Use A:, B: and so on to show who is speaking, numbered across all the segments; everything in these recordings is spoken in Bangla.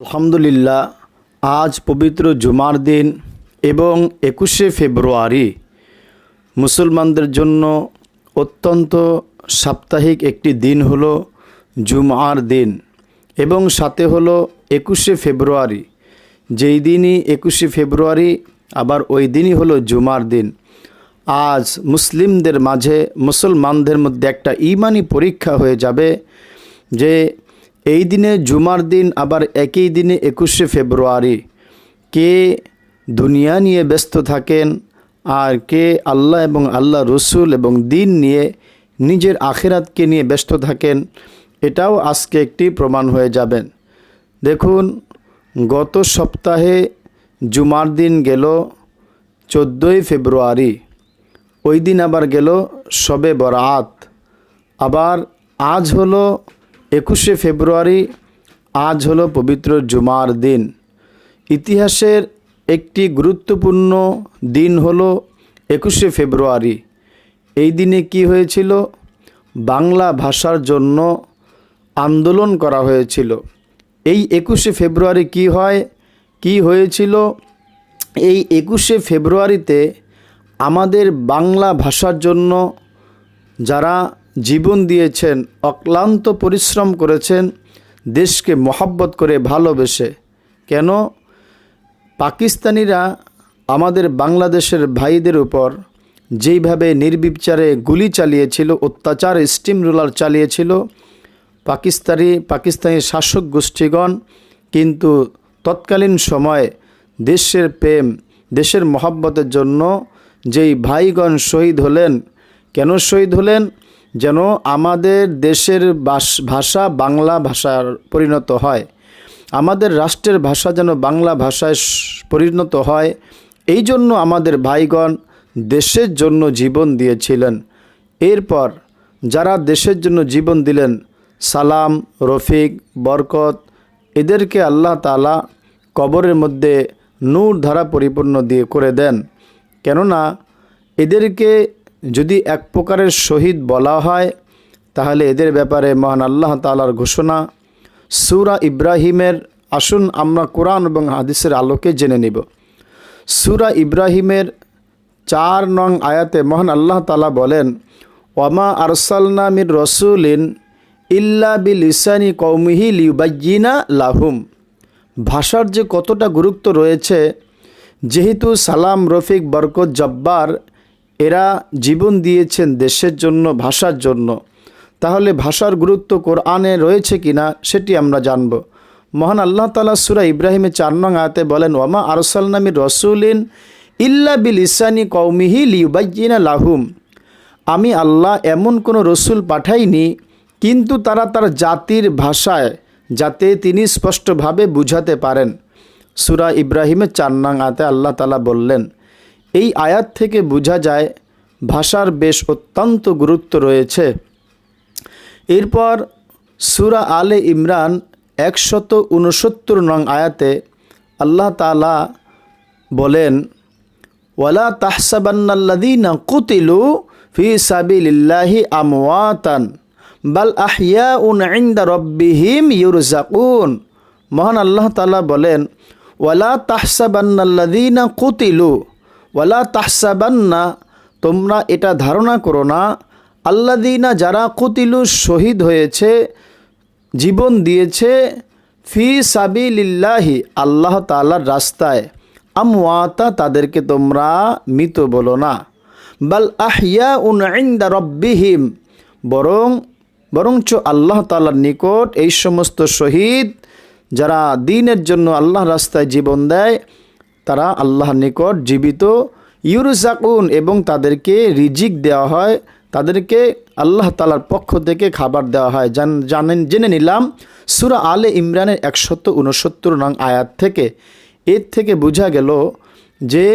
A: আলহামদুলিল্লাহ, আজ পবিত্র জুমার দিন এবং একুশে ফেব্রুয়ারি। মুসলমানদের জন্য অত্যন্ত সাপ্তাহিক একটি দিন হলো জুমার দিন এবং সাথে হলো একুশে ফেব্রুয়ারি। যেই দিনই একুশে ফেব্রুয়ারি, আবার ওই দিনই হলো জুমার দিন। আজ মুসলিমদের মাঝে মুসলমানদের মধ্যে একটা ইমানি পরীক্ষা হয়ে যাবে যে এই দিনে জুমার দিন, আবার একই দিনে একুশে ফেব্রুয়ারি। কে দুনিয়া নিয়ে ব্যস্ত থাকেন, আর কে আল্লাহ এবং আল্লাহ রসুল এবং দিন নিয়ে, নিজের আখেরাতকে নিয়ে ব্যস্ত থাকেন, এটাও আজকে একটি প্রমাণ হয়ে যাবেন দেখুন, গত সপ্তাহে জুমার দিন গেল চোদ্দোই ফেব্রুয়ারি, ওই দিন আবার গেল সবে বরাত। আবার আজ হলো একুশে ফেব্রুয়ারি আজ হলো পবিত্র জুমার দিন। ইতিহাসের একটি গুরুত্বপূর্ণ দিন হলো একুশে ফেব্রুয়ারি। এই দিনে কি হয়েছিল? বাংলা ভাষার জন্য আন্দোলন করা হয়েছিল। এই একুশে ফেব্রুয়ারি কি হয়? কি হয়েছিল? এই একুশে ফেব্রুয়ারিতে আমাদের বাংলা ভাষার জন্য যারা জীবন দিয়েছেন, অক্লান্ত পরিশ্রম করেছেন, দেশকে মহাব্বত করে ভালোবেসে। কেন? পাকিস্তানিরা আমাদের বাংলাদেশের ভাইদের উপর যেইভাবে নির্বিচারে গুলি চালিয়েছিল, অত্যাচার, স্টিম রোলার চালিয়েছিল, পাকিস্তানি পাকিস্তানি শাসক গোষ্ঠীগণ, কিন্তু তৎকালীন সময়ে দেশের প্রেম, দেশের মহাব্বতের জন্য যেই ভাইগণ শহীদ হলেন, কেন শহীদ হলেন? যেন আমাদের দেশের ভাষা বাংলা ভাষার পরিণত হয়। আমাদের রাষ্ট্রের ভাষা যেন বাংলা ভাষায় পরিণত হয়। এই জন্য আমাদের ভাইগণ দেশের জন্য জীবন দিয়েছিলেন। এরপর যারা দেশের জন্য জীবন দিলেন, সালাম, রফিক, বরকত, এদেরকে আল্লাহ তালা কবরের মধ্যে নূর ধারা পরিপূর্ণ দিয়ে করে দেন। কেননা এদেরকে যদি এক প্রকারের শহীদ বলা হয়, তাহলে এদের ব্যাপারে মহান আল্লাহ তালার ঘোষণা, সুরা ইব্রাহিমের, আসুন আমরা কোরআন এবং হাদিসের আলোকে জেনে নিব। সুরা ইব্রাহিমের চার নং আয়াতে মহান আল্লাহ তালা বলেন, ওয়ামা আরসালনা মির রসুলিন ইল্লা বিল ইসানি কৌমিহি লিউবাজ্জিনা লাহুম। ভাষার যে কতটা গুরুত্ব রয়েছে, যেহেতু সালাম, রফিক, বরকত, জব্বার এরা জীবন দিয়েছেন দেশের জন্য, ভাষার জন্য। তাহলে ভাষার গুরুত্ব কোরআনে রয়েছে কিনা সেটি আমরা জানব। মহান আল্লাহ তালা সুরা ইব্রাহিমের চার নং আয়াতে বলেন, ওয়ামা আরসালনামির রসুলিন ইল্লা বিল ইসানি কৌমিহি লিউবাজ্জিনা লাহুম। আমি আল্লাহ এমন কোনো রসুল পাঠাইনি, কিন্তু তারা তার জাতির ভাষায় যাতে তিনি স্পষ্টভাবে বুঝাতে পারেন। সুরা ইব্রাহিমের চার নং আয়াতে আল্লাহ তালা বললেন এই আয়াত থেকে বোঝা যায় ভাষার বেশ অত্যন্ত গুরুত্ব রয়েছে। এরপর সুরা আলে ইমরান একশত উনসত্তর নং আয়াতে আল্লাহ তালা বলেন, ওয়ালা তাহসাবান্নাল্লাদিনা কুতিলু ফি সাবিলিল্লাহি আমওয়াতান, বাল আহিয়াউন ইনদা রব্বিহিম ইউরজাকুন মহান আল্লাহ তালা বলেন, ওয়ালা তাহসাবান্নাল্লাদিনা কুতিলু ওয়ালা তাহসাবান্না, তোমরা এটা ধারণা করো না। আল্লাদিনা যারা কুতিলু শহীদ হয়েছে, জীবন দিয়েছে, ফি সাবিলিল্লাহি, আল্লাহ তালার রাস্তায়। আমওয়াতা, তাদেরকে তোমরা মৃত বলো না। বাল আহিয়া উন ইন্দা রব্বিহিম, বরং, বরঞ্চ আল্লাহ তালার নিকট এই সমস্ত শহীদ, যারা দিনের জন্য আল্লাহ রাস্তায় জীবন দেয় তারা আল্লাহর নিকট জীবিত, ইউরুজাকুন, এবং তাদেরকে রিজিক দেওয়া হয়, তাদেরকে আল্লাহ তালার পক্ষ থেকে খাবার দেওয়া হয়। জান, জানেন, জেনে নিলাম, সুরা আলে ইমরানের একশত উনসত্তর নং আয়াত থেকে। এর থেকে বোঝা গেল যে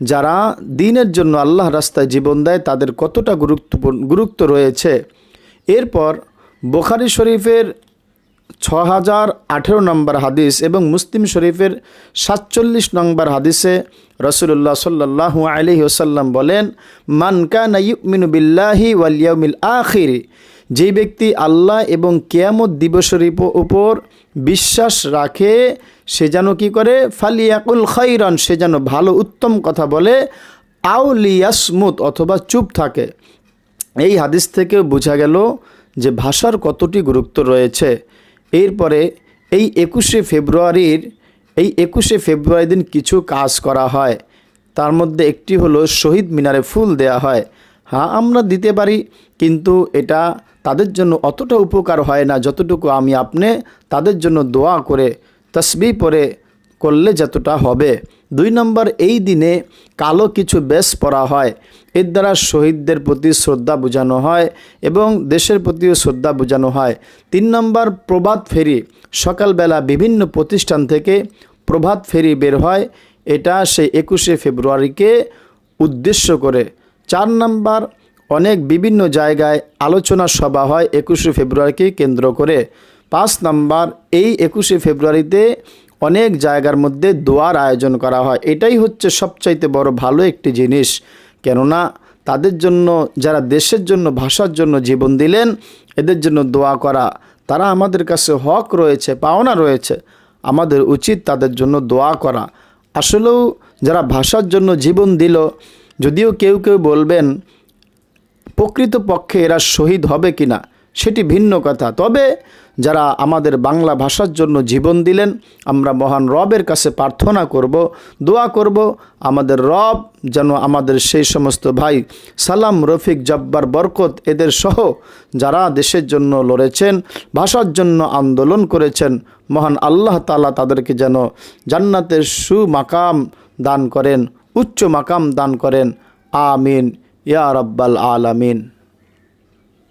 A: যারা দিনের জন্য আল্লাহ রাস্তায় জীবন দেয়, তাদের কতটা গুরুত্বপূর্ণ, গুরুত্ব রয়েছে। এরপর বোখারি শরীফের ছ হাজার আঠেরো নম্বর হাদিস এবং মুসলিম শরীফের সাতচল্লিশ নম্বর হাদিসে রসুল্লাহ সাল্লাহু আলহি ওসাল্লাম বলেন, মান কানা ইউমিনু বিল্লাহি ওয়াল ইয়াউমিল আখির যেই ব্যক্তি আল্লাহ এবং কেয়ামত দিবসের উপ- উপর বিশ্বাস রাখে, সে যেন কী করে? ফালিয়াকুল খৈরন সে যেন ভালো উত্তম কথা বলে আউলিয়াসমুত অথবা চুপ থাকে। এই হাদিস থেকে বোঝা গেল যে ভাষার কতটি গুরুত্ব রয়েছে। এরপরে এই একুশে ফেব্রুয়ারির, এই একুশে ফেব্রুয়ারি দিন কিছু কাজ করা হয়। তার মধ্যে একটি হলো শহীদ মিনারে ফুল দেয়া হয়। হ্যাঁ আমরা দিতে পারি, কিন্তু এটা তাদের জন্য অতটা উপকার হয় না। যতটুকু আমি আপনি তাদের জন্য দোয়া করে, তসবি পরে করলে যতটা হবে। দুই নম্বর, এই দিনে কালো কিছু বেশ পরা হয়। এর দ্বারা শহীদদের প্রতি শ্রদ্ধা বোঝানো হয় এবং দেশের প্রতিও শ্রদ্ধা বোঝানো হয়। তিন নম্বর, প্রভাত ফেরি। সকালবেলা বিভিন্ন প্রতিষ্ঠান থেকে প্রভাত ফেরি বের হয়। এটা সেই একুশে ফেব্রুয়ারিকে উদ্দেশ্য করে। চার নম্বর, অনেক বিভিন্ন জায়গায় আলোচনা সভা হয় একুশে ফেব্রুয়ারিকে কেন্দ্র করে। পাঁচ নম্বর, এই একুশে ফেব্রুয়ারিতে অনেক জায়গার মধ্যে দোয়ার আয়োজন করা হয়। এটাই হচ্ছে সবচাইতে বড় ভালো একটি জিনিস। কেননা তাদের জন্য, যারা দেশের জন্য, ভাষার জন্য জীবন দিলেন, এদের জন্য দোয়া করা। তারা আমাদের কাছে হক রয়েছে, পাওনা রয়েছে। আমাদের উচিত তাদের জন্য দোয়া করা। আসলেও যারা ভাষার জন্য জীবন দিল, যদিও কেউ কেউ বলবেন, প্রকৃতপক্ষে এরা শহীদ হবে কিনা? সেটি ভিন্ন কথা। তবে যারা আমাদের বাংলা ভাষার জন্য জীবন দিলেন, আমরা মহান রবের কাছে প্রার্থনা করব, দোয়া করব, আমাদের রব যেন আমাদের সেই সমস্ত ভাই সালাম, রফিক, জব্বার, বরকত এদের সহ যারা দেশের জন্য লড়েছেন, ভাষার জন্য আন্দোলন করেছেন, মহান আল্লাহ তালা তাদেরকে যেন জান্নাতের সুমাকাম দান করেন, উচ্চ মাকাম দান করেন। আমিন। ইয়া রব্বাল আলামিন।